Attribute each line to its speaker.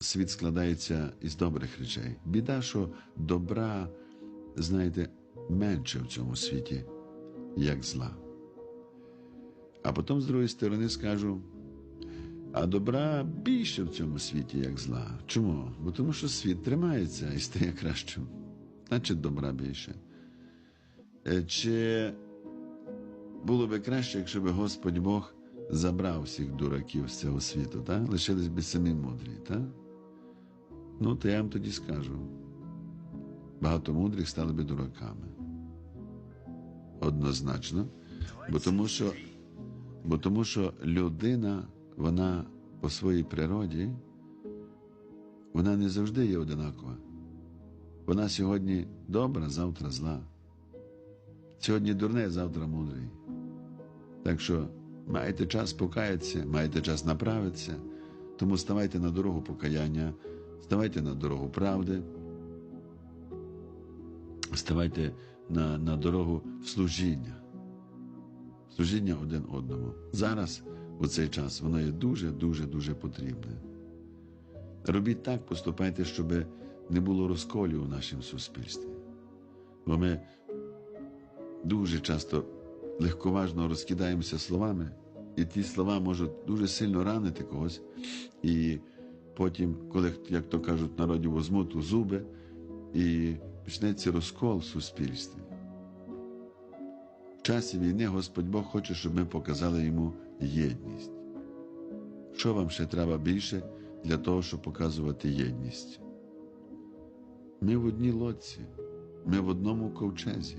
Speaker 1: світ складається із добрих речей. Біда, що добра, знаєте, менше в цьому світі, як зла. А потім, з другої сторони, скажу, а добра більше в цьому світі, як зла. Чому? Бо тому що світ тримається і стає кращим. Значить, добра більше. Е, Чи було би краще, якщо б Господь Бог забрав всіх дураків з цього світу, так? лишились би самі мудрі, так? Ну, то я вам тоді скажу. Багато мудрих стали би дураками. Однозначно. Бо тому що, бо тому що людина, вона по своїй природі, вона не завжди є одинакова. Вона сьогодні добра, завтра зла. Сьогодні дурне, завтра мудрий. Так що маєте час покаятися, маєте час направитися, тому ставайте на дорогу покаяння, ставайте на дорогу правди, ставайте на, на дорогу служіння, служіння один одному. Зараз, у цей час, воно є дуже, дуже, дуже потрібне. Робіть так, поступайте, щоб не було розколів у нашому суспільстві. Бо ми дуже часто легковажно розкидаємося словами, і ті слова можуть дуже сильно ранити когось. І потім, коли, як то кажуть, народі возьмуть у зуби, і почнеться розкол в суспільстві. В часі війни Господь Бог хоче, щоб ми показали йому єдність. Що вам ще треба більше для того, щоб показувати єдність? Ми в одній лодці, ми в одному ковчезі.